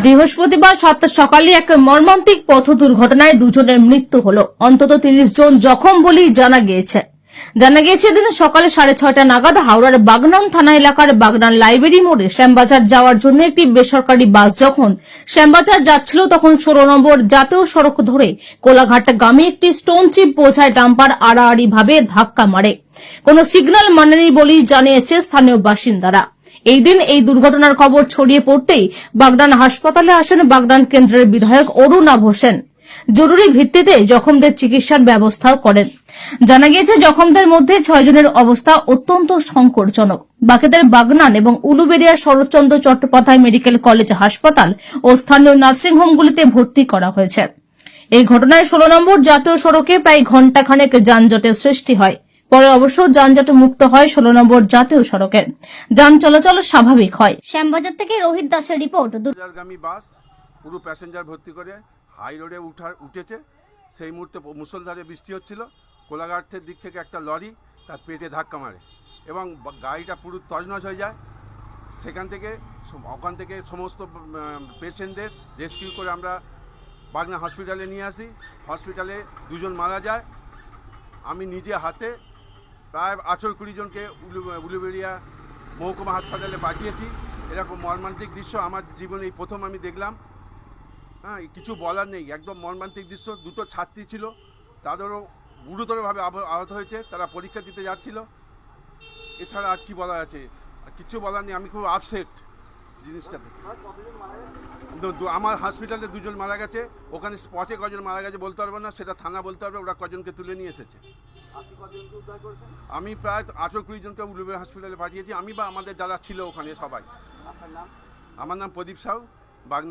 বৃহস্পতিবার সাতটা সকালে এক মর্মান্তিক পথ দুর্ঘটনায় দুজনের মৃত্যু হলো। অন্তত তিরিশ জন জখম বলেই জানা গিয়েছে। জানা গিয়েছে দিন সকালে সাড়ে ছয়টা নাগাদ হাওড়ার বাগনান থানা এলাকার বাগনান লাইব্রেরি মোড়ে শ্যামবাজার যাওয়ার জন্য একটি বেসরকারি বাস যখন শ্যামবাজার যাচ্ছিল, তখন ষোলো নম্বর জাতীয় সড়ক ধরে কোলাঘাট গ্রামে একটি স্টোন চিপ বোঝায় ডাম্পার আড়াআড়ি ভাবে ধাক্কা মারে। কোনো সিগন্যাল মানেনি বলেই জানিয়েছে স্থানীয় বাসিন্দারা। এই দিন এই দুর্ঘটনার খবর ছড়িয়ে পড়তেই বাগদান হাসপাতালে আসেন বাগদান কেন্দ্রের বিধায়ক অরুণাভ হোসেন জরুরি ভিত্তিতে জখমদের চিকিৎসার ব্যবস্থাও করেন। জানা গিয়েছে, জখমদের মধ্যে ছয়জনের অবস্থা অত্যন্ত সংকটজনক। বাকিদের বাগনান এবং উলুবেড়িয়ার শরৎচন্দ্র চট্টোপাধ্যায় মেডিকেল কলেজ হাসপাতাল ও স্থানীয় নার্সিংহোমগুলিতে ভর্তি করা হয়েছে। এই ঘটনায় ষোলো নম্বর জাতীয় সড়কে প্রায় ঘণ্টাখানেক যানজটের সৃষ্টি হয়। পরে অবশ্য যানজট মুক্ত হয় ষোলো নম্বর জাতীয় সড়কে। যান চলাচল স্বাভাবিক হয়। শ্যামবাজার থেকে রোহিত দাসের রিপোর্ট। বাস পুরো প্যাসেঞ্জার ভর্তি করে হাই রোডে উঠার উঠেছে। সেই মুহূর্তে মুসলধারে বৃষ্টি হচ্ছিল। কোলাঘাটের দিক থেকে একটা লরি তার পেটে ধাক্কা মারে এবং গাড়িটা পুরো তজনজ হয়ে যায়। সেখান থেকে ওখান থেকে সমস্ত পেশেন্টদের রেস্কিউ করে আমরা বাগনা হসপিটালে নিয়ে আসি। হসপিটালে দুজন মারা যায়। আমি নিজে হাতে প্রায় আঠেরো কুড়ি জনকে উলু- উলুবেড়িয়া মহকুমা হাসপাতালে পাঠিয়েছি। এরকম মর্মান্তিক দৃশ্য আমার জীবনে এই প্রথম আমি দেখলাম। হ্যাঁ কিছু বলার নেই, একদম মর্মান্তিক দৃশ্য। দুটো ছাত্রী ছিল, তাদেরও গুরুতরভাবে আহ- আহত হয়েছে, তারা পরীক্ষা দিতে যাচ্ছিল। এছাড়া আর কি বলার আছে? কিছু বলার নেই, আমি খুব আপসেট জিনিসটাতে। আমার হসপিটালে দুজন মারা গেছে, ওখানে স্পটে কজন মারা গেছে বলতে পারব না, সেটা থানা বলতে পারবে, ওরা কজনকে তুলে নিয়ে এসেছে। আমি প্রায় আঠেরো কুড়ি জনকে উলুবের হসপিটালে পাঠিয়েছি। আমি বা আমাদের যারা ছিল ওখানে সবাই। আমার নাম প্রদীপ সাউ বাগনা